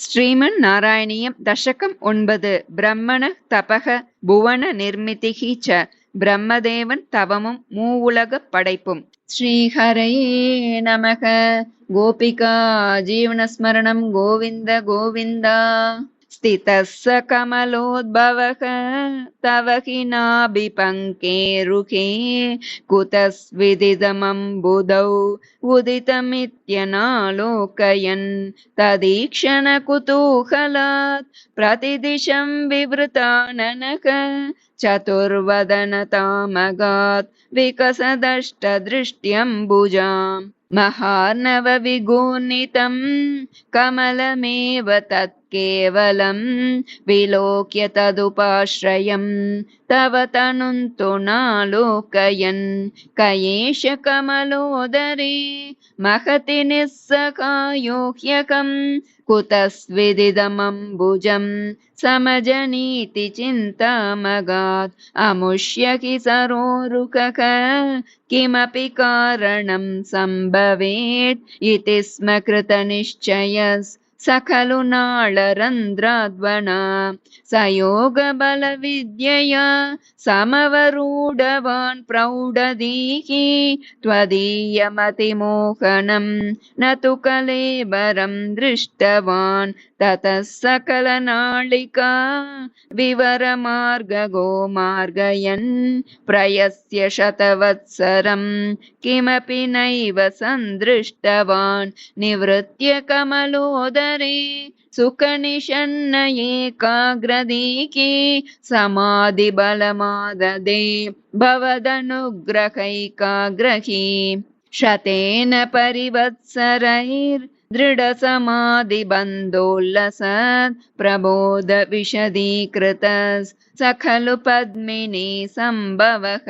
ஸ்ரீமன் நாராயணியம் தசகம் ஒன்பது. பிரம்மண தபக புவன நிர்மிதிகி ச. பிரம்மதேவன் தவமும் மூவுலக படைப்பும். ஸ்ரீஹரையே நமக. கோபிகா ஜீவனஸ்மரணம் கோவிந்த கோவிந்தா. स्थितः स कमलोद्भवः। तव हि नाभिपङ्के कुतस्विदिदमम्बुधौ उदितमित्यनालोकयन्। तदीक्षणकुतूहलात् प्रतिदिशं विवृताननक। चतुर्वदनतामगात् विकसदष्टदृष्ट्यम्बुजाम्। महार्णवविगूर्णितं कमलमेव तत् केवलं विलोक्य तदुपाश्रयं तव तनुन्तु नालोकयन्। कयेष कमलोदरे महति निःसखायो ह्यकम् कुतस्विदिदमम्बुजं समजनीति चिन्तामगात्। अमुष्य कि सरोरुकः किमपि कारणं सम्भवेत् इति स्म कृतनिश्चयस् स खलु नाळरन्ध्राद्वना स योगबलविद्यया समवरूढवान् प्रौढदीः त्वदीयमतिमोहनं न तु कलेबरं दृष्टवान् ततः सकलनाळिका विवरमार्गगो मार्गयन् प्रयस्य शतवत्सरं किमपि नैव सन्दृष्टवान् निवृत्य कमलोदरे सुखनिषन्न एकाग्रदीके समाधिबलमाददे भवदनुग्रहैकाग्रही शतेन परिवत्सरैर् दृढसमाधिबन्धोल्लसत् प्रबोधविशदीकृतस् स खलु पद्मिनी सम्भवः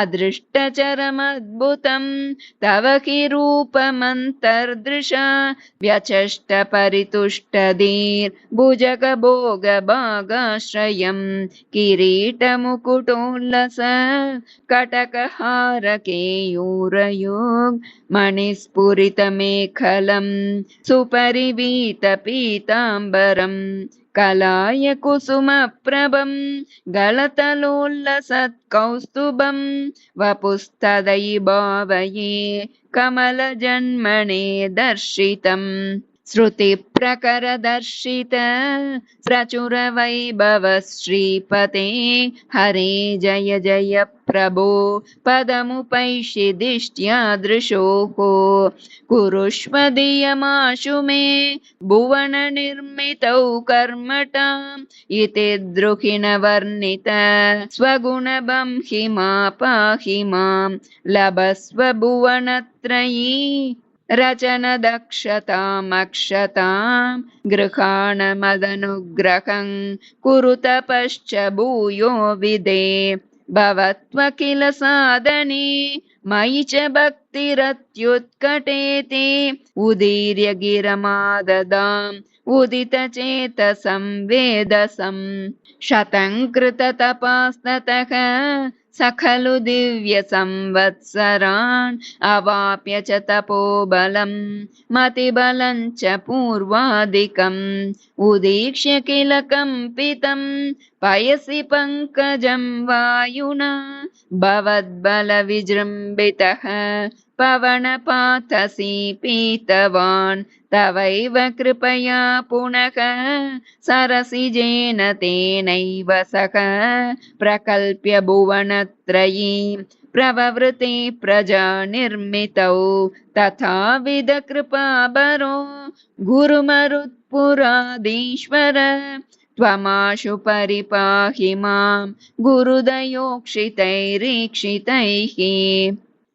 अदृष्टचरमद्भुतं तव कि रूपमन्तर्दृशा। व्यचष्टपरितुष्टदीर्भुजगभोगभागाश्रयं। किरीटमुकुटोल्लस कटकहारकेयूरयोग्। मणिस्फुरितमेखलं सुपरिवीतपीताम्बरम् कलाय कुसुमप्रभं गलतलोल्लसत्कौस्तुभं वपुस्तदै भावये कमलजन्मने दर्शितम् श्रुतिप्रकरदर्शित प्रचुरवैभव श्रीपते हरे जय जय प्रभो। पदमुपैषिदिष्ट्यादृशोः कुरुष्व धियमाशु मे भुवननिर्मितौ कर्मटाम्। इति द्रुहिणवर्णित स्वगुणबं हि मा पाहि मां लभस्व भुवनत्रयी रचनदक्षतामक्षतां गृहाणमदनुग्रहं कुरु तपश्च भूयो विदे। भवत्व किल साधने मयि च भक्तिरत्युत्कटेति। उदीर्य गिरमाददाम् उदितचेतसं वेदसं शतं कृततपास्ततः स खलु दिव्यसंवत्सरान् अवाप्य च तपोबलं मतिबलं च पूर्वादिकम्। उदीक्ष्य किल कम्पितं पयसि पङ्कजं वायुना भवद्बलविजृम्भितः पवनपातसि पीतवान् तवैव कृपया पुनः सरसिजेन तेनैव सह प्रकल्प्य भुवनत्रयी प्रववृते प्रजा निर्मितौ तथाविध कृपाबरो गुरुमरुत्पुराधीश्वर। त्वमाशु परिपाहि मां गुरुदयोक्षितैरीक्षितैः